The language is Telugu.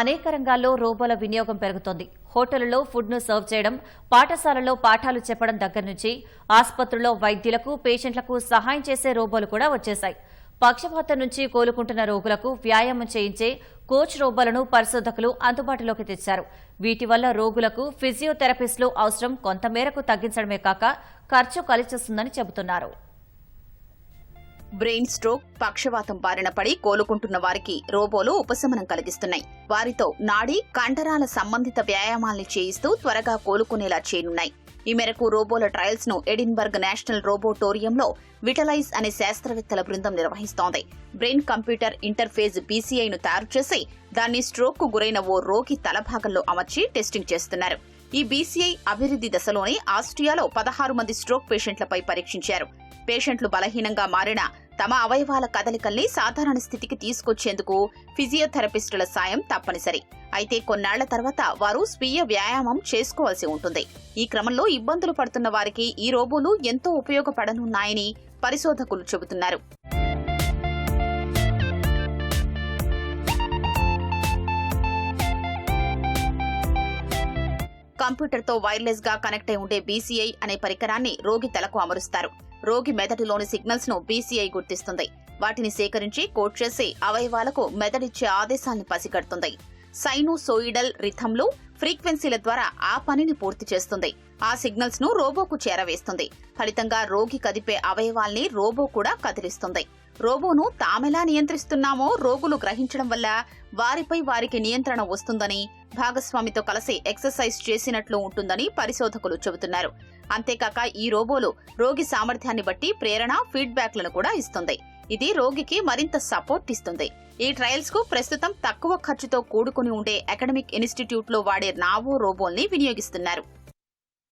అనేక రంగాల్లో రోబోల వినియోగం పెరుగుతోంది. హోటళ్ళలో ఫుడ్ను సర్వ్ చేయడం పాఠశాలలో పాఠాలు చెప్పడం దగ్గర నుంచి ఆసుపత్రుల్లో వైద్యులకు పేషెంట్లకు సహాయం చేసే రోబోలు కూడా వచ్చేశాయి. పక్షపాతం నుంచి కోలుకుంటున్న రోగులకు వ్యాయామం చేయించే కోచ్ రోబోలను పరిశోధకులు అందుబాటులోకి తెచ్చారు. వీటి వల్ల రోగులకు ఫిజియోథెరపిస్టులు అవసరం కొంతమేరకు తగ్గించడమే కాక ఖర్చు కలిసొస్తుందని చెబుతున్నారు. బ్రెయిన్ స్ట్రోక్ పక్షవాతం బారిన పడి కోలుకుంటున్న వారికి రోబోలు ఉపశమనం కలిగిస్తున్నాయి. వారితో నాడీ కండరాల సంబంధిత వ్యాయామాల్ని చేయిస్తూ త్వరగా కోలుకునేలా చేయనున్నాయి. ఈ మేరకు రోబోల ట్రయల్స్ను ఎడిన్బర్గ్ నేషనల్ రోబోటోరియంలో విటలైజ్ అనే శాస్త్రవేత్తల బృందం నిర్వహిస్తోంది. బ్రెయిన్ కంప్యూటర్ ఇంటర్ఫేస్ బీసీఐను తయారు చేసి దాన్ని స్ట్రోక్కు గురైన ఓ రోగి తలభాగంలో అమర్చి టెస్టింగ్ చేస్తున్నారు. ఈ బీసీఐ అభివృద్ధి దశలోనే ఆస్ట్రియాలో పదహారు మంది స్ట్రోక్ పేషెంట్లపై పరీక్షించారు. పేషెంట్లు బలహీనంగా మారిన తమ అవయవాల కదలికల్ని సాధారణ స్థితికి తీసుకొచ్చేందుకు ఫిజియోథెరపిస్టుల సాయం తప్పనిసరి. అయితే కొన్నాళ్ళ తర్వాత వారు స్వీయ వ్యాయామం చేసుకోవాల్సి ఉంటుంది. ఈ క్రమంలో ఇబ్బందులు పడుతున్న వారికి ఈ రోబోలు ఎంతో ఉపయోగపడనున్నాయని పరిశోధకులు చెబుతున్నారు. కంప్యూటర్తో వైర్లెస్గా కనెక్ట్ అయి ఉండే బీసీఐ అనే పరికరాన్ని రోగి తలకు అమరుస్తారు. రోగి మెదడులోని సిగ్నల్స్ను బీసీఐ గుర్తిస్తుంది. వాటిని సేకరించి కోడ్ చేసి అవయవాలకు మెదడిచ్చే ఆదేశాన్ని పసిగడుతుంది. సైనోసోయిడల్ రిథంలు ఫ్రీక్వెన్సీల ద్వారా ఆ పనిని పూర్తి చేస్తుంది. ఆ సిగ్నల్స్ను రోబోకు చేరవేస్తుంది. ఫలితంగా రోగి కదిపే అవయవాల్ని రోబో కూడా కదిలిస్తుంది. రోబోను తామెలా నియంత్రిస్తున్నామో రోగులు గ్రహించడం వల్ల వారిపై వారికి నియంత్రణ వస్తుందని భాగస్వామితో కలిసి ఎక్సర్సైజ్ చేసినట్లు ఉంటుందని పరిశోధకులు చెబుతున్నారు. అంతేకాక ఈ రోబోలు రోగి సామర్థ్యాన్ని బట్టి ప్రేరణ ఫీడ్బ్యాక్లను కూడా ఇస్తుంది. ఇది రోగికి మరింత సపోర్ట్ ఇస్తుంది. ఈ ట్రయల్స్కు ప్రస్తుతం తక్కువ ఖర్చుతో కూడుకుని ఉండే అకాడమిక్ ఇన్స్టిట్యూట్లో వాడే నావో రోబోల్ని వినియోగిస్తున్నారు.